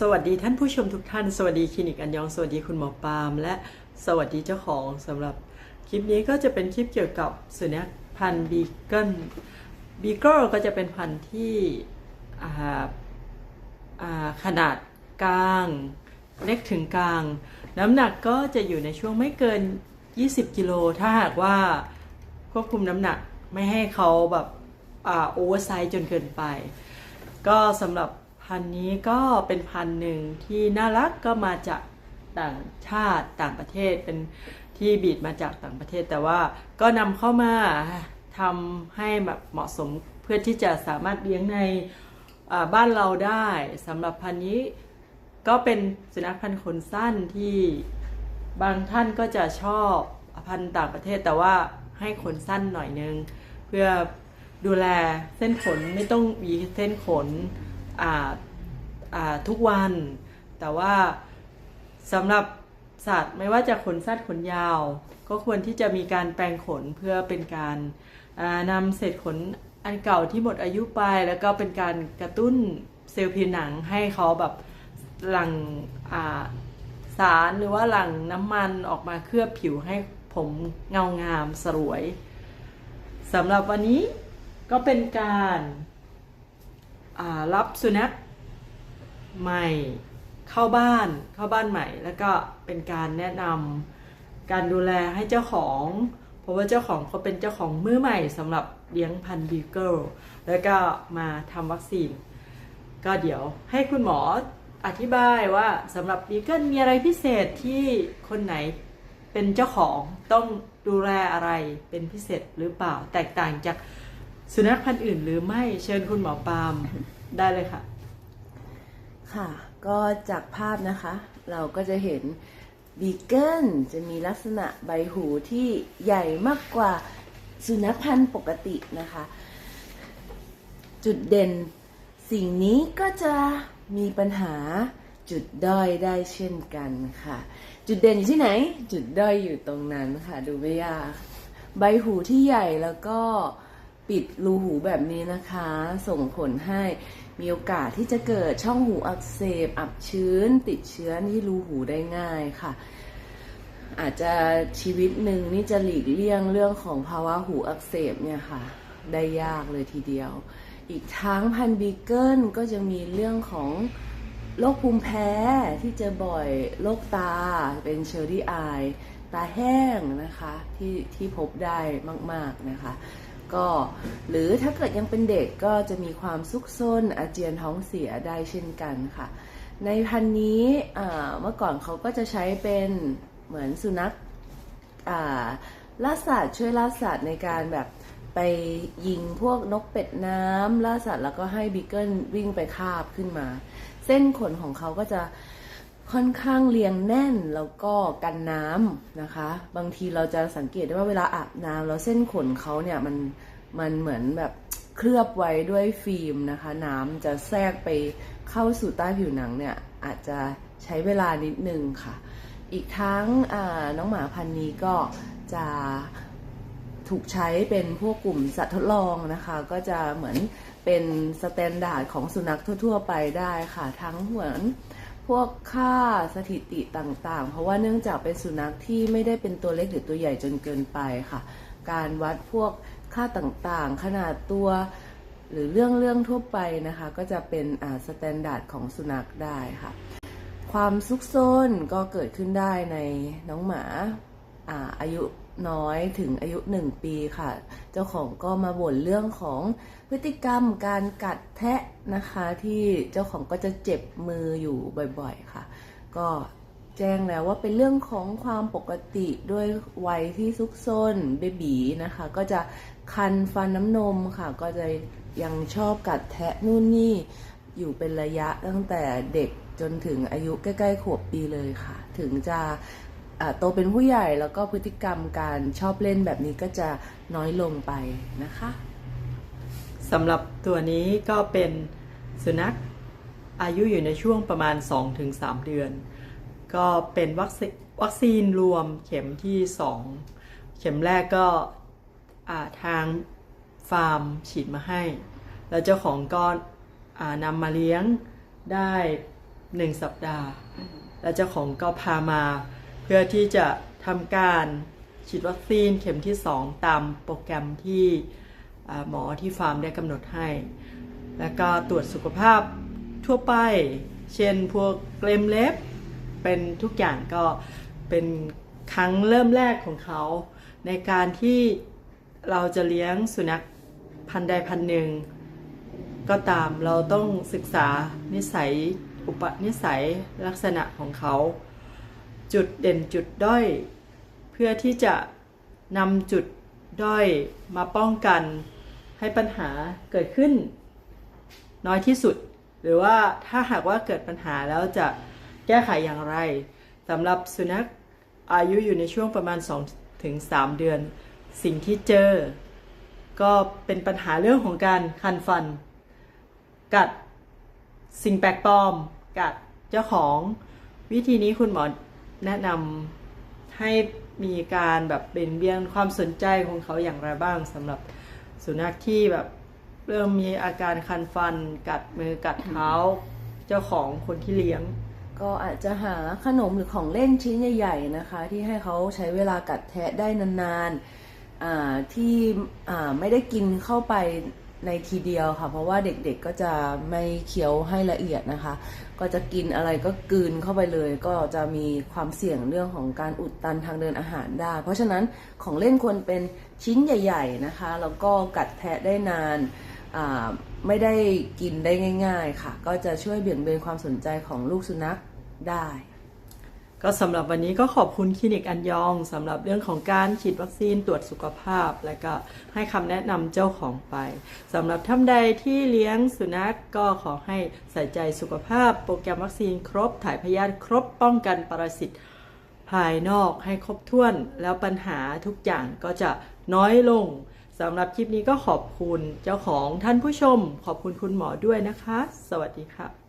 สวัสดีท่านผู้ชมทุกท่าน สวัสดีคลินิกอันยอง สวัสดีคุณหมอปาล์มและสวัสดีเจ้าของสำหรับคลิปนี้ก็จะเป็นคลิปเกี่ยวกับสุนัขพันธุ์บีเกิลบีเกิลก็จะเป็นพันธุ์ที่ขนาดกลางเล็กถึงกลาง น้ำหนักก็จะอยู่ในช่วงไม่เกิน 20 กิโล ถ้าหากว่าควบคุมน้ำหนักไม่ให้เขาแบบโอเวอร์ไซส์จนเกินไป ก็สำหรับ พันนี้ก็เป็นพันหนึ่งที่น่ารักก็มาจากต่างชาติต่างประเทศเป็นที่บีดมาจากต่างประเทศ แต่ว่าก็นำเข้ามาทำให้แบบเหมาะสมเพื่อที่จะสามารถเลี้ยงในบ้านเราได้สำหรับพันนี้ก็เป็นสุนัขพันธุ์ขนสั้นที่บางท่านก็จะชอบพันธุ์ต่างประเทศ แต่ว่าให้ขนสั้นหน่อยนึง เพื่อดูแลเส้นขนไม่ต้องมีเส้นขน ทุกวัน แต่ว่าสำหรับสัตว์ไม่ว่าจะขนสั้นขนยาว ก็ควรที่จะมีการแปลงขนเพื่อเป็นการนำเศษขนอันเก่าที่หมดอายุไป แล้วก็เป็นการกระตุ้นเซลล์ผิวหนังให้เขาแบบหลั่งอ่าสารหรือว่าหลั่งน้ำมันออกมาเคลือบผิวให้ผมเงางามสวยสำหรับวันนี้ก็เป็นการ รับสุนัขใหม่เข้าบ้านเข้าบ้านใหม่ แล้วก็เป็นการแนะนำการดูแลให้เจ้าของ เพราะว่าเจ้าของเขาเป็นเจ้าของมือใหม่สำหรับเลี้ยงพันธุ์บีเกิลแล้วก็มาทำวัคซีน ก็เดี๋ยวให้คุณหมออธิบายว่าสำหรับบีเกิลมีอะไรพิเศษที่คนไหนเป็นเจ้าของต้องดูแลอะไรเป็นพิเศษหรือเปล่าแตกต่างจาก สุนัขพันธุ์อื่นหรือไม่เชิญคุณหมอปาล์มได้เลยค่ะ ค่ะ ก็จากภาพนะคะ เราก็จะเห็นบีเกิลจะมีลักษณะใบหูที่ใหญ่มากกว่าสุนัขพันธุ์ปกตินะคะ จุดเด่นสิ่งนี้ก็จะมีปัญหาจุดด้อยได้เช่นกันค่ะ จุดเด่นอยู่ที่ไหน จุดด้อยอยู่ตรงนั้นค่ะ ดูไม่ยาก ใบหูที่ใหญ่แล้วก็ ปิดรูหูแบบนี้นะคะ ส่งผลให้มีโอกาสที่จะเกิดช่องหูอักเสบ อับชื้น ติดเชื้อที่รูหูได้ง่ายค่ะ อาจจะชีวิตหนึ่งนี่จะหลีกเลี่ยงเรื่องของภาวะหูอักเสบเนี่ยค่ะ ได้ยากเลยทีเดียว อีกทั้งพันบีเกิลก็จะมีเรื่องของโรคภูมิแพ้ที่เจอบ่อยโรคตาเป็นเชอร์รี่อายตาแห้งนะคะที่ที่พบได้มาก ๆ นะคะ ก็ หรือถ้าเกิดยังเป็นเด็กก็จะมีความซุกซนอาเจียนท้องเสียได้เช่นกันค่ะ ในพันนี้เมื่อก่อนเขาก็จะใช้เป็นเหมือนสุนัขล่าสัตว์ช่วยล่าสัตว์ในการแบบไปยิงพวกนกเป็ดน้ำล่าสัตว์แล้วก็ให้บีเกิลวิ่งไปคาบขึ้นมา เส้นขนของเขาก็จะ ค่อนข้างเรียงแน่นแล้วก็กันน้ำนะคะ บางทีเราจะสังเกตได้ว่าเวลาอาบน้ำแล้วเส้นขนเขาเนี่ยมันมันเหมือนแบบเคลือบไว้ด้วยฟิล์มนะคะ น้ำจะแทรกไปเข้าสู่ใต้ผิวหนังเนี่ยอาจจะใช้เวลานิดนึงค่ะ อีกทั้งน้องหมาพันธุ์นี้ก็จะถูกใช้เป็นพวกกลุ่มสัตว์ทดลองนะคะ ก็จะเหมือนเป็นสแตนดาร์ดของสุนัขทั่ว ๆ ไปได้ค่ะ ทั้งเหมือน พวกค่าสถิติต่างๆ เพราะว่าเนื่องจากเป็นสุนัขที่ไม่ได้เป็นตัวเล็กหรือตัวใหญ่จนเกินไปค่ะ การวัดพวกค่าต่างๆ ขนาดตัว หรือเรื่องเรื่องทั่วไปนะคะ ก็จะเป็นอ่าสแตนดาร์ดของสุนัขได้ค่ะ ความซุกซนก็เกิดขึ้นได้ในน้องหมาอ่าอายุ น้อยถึงอายุหนึ่งปีค่ะ เจ้าของก็มาบ่นเรื่องของพฤติกรรมการกัดแทะนะคะ ที่เจ้าของก็จะเจ็บมืออยู่บ่อยๆค่ะ ก็แจ้งแล้วว่าเป็นเรื่องของความปกติด้วยวัยที่ซุกซนเบบีนะคะ ก็จะคันฟันน้ำนมค่ะ ก็จะยังชอบกัดแทะนู่นนี่อยู่เป็นระยะตั้งแต่เด็กจนถึงอายุใกล้ๆขวบปีเลยค่ะ ถึงจะ โตเป็นผู้ใหญ่แล้วก็พฤติกรรมการชอบเล่นแบบนี้ก็จะน้อยลงไปนะคะสำหรับตัวนี้ก็เป็นสุนัขอายุอยู่ในช่วงประมาณ 2-3 เดือน ก็เป็นวัคซีวัคซีนรวมเข็มที่ 2 เข็มแรกก็าทางฟาร์มฉีดมาให้ แล้วเจ้าของก็นำมาเลี้ยงได้หนึ่งสัปดาห์ แล้วเจ้าของก็พามา เพื่อที่จะทำการฉีดวัคซีนเข็มที่ 2 ตามโปรแกรมที่หมอที่ฟาร์มได้กำหนดให้ แล้วก็ตรวจสุขภาพทั่วไป เช่นพวกเกลมเล็บ เป็นทุกอย่างก็เป็นครั้งเริ่มแรกของเขา ในการที่เราจะเลี้ยงสุนัขพันธุ์ใดพันธุ์หนึ่งก็ตามเราต้องศึกษานิสัยอุปนิสัยลักษณะของเขา จุดเด่นจุดด้อย เพื่อที่จะนำจุดด้อยมาป้องกัน ให้ปัญหาเกิดขึ้น น้อยที่สุด หรือว่าถ้าหากว่าเกิดปัญหาแล้วจะแก้ไขอย่างไรสำหรับสุนัขอายุอยู่ในช่วงประมาณ 2-3 เดือน สิ่งที่เจอ ก็เป็นปัญหาเรื่องของการคันฟัน กัดสิ่งแปลกปลอม กัดเจ้าของ วิธีนี้คุณหมอ แนะนำให้มีการแบบเบี่ยงเบียนความสนใจของเขาอย่างไรบ้างสำหรับสุนัขที่แบบเริ่มมีอาการคันฟัน กัดมือกัดเท้า เจ้าของคนที่เลี้ยง ก็อาจจะหาขนมหรือของเล่นชิ้นใหญ่ ๆนะคะ ที่ให้เขาใช้เวลากัดแทะได้นานๆที่ไม่ได้กินเข้าไป ในทีเดียวค่ะ เพราะว่าเด็กๆก็จะไม่เคี้ยวให้ละเอียดนะคะ ก็จะกินอะไรก็กลืนเข้าไปเลย ก็จะมีความเสี่ยงเรื่องของการอุดตันทางเดินอาหารได้ เพราะฉะนั้นของเล่นควรเป็นชิ้นใหญ่ ๆนะคะ แล้วก็กัดแทะได้นานไม่ได้กินได้ง่าย ๆ ค่ะ ก็จะช่วยเบี่ยงเบนความสนใจของลูกสุนัขได้ ก็สำหรับวันนี้ก็ขอบคุณคลินิกอันยองสำหรับเรื่องของการฉีดวัคซีนตรวจสุขภาพ และก็ให้คำแนะนำเจ้าของไปสำหรับท่านใดที่เลี้ยงสุนัขก็ขอให้ใส่ใจสุขภาพ โปรแกรมวัคซีนครบ ถ่ายพยาธิครบป้องกันปรสิตภายนอกให้ครบถ้วน แล้วปัญหาทุกอย่างก็จะน้อยลงสำหรับคลิปนี้ก็ขอบคุณเจ้าของท่านผู้ชม ขอบคุณคุณหมอด้วยนะคะ สวัสดีค่ะ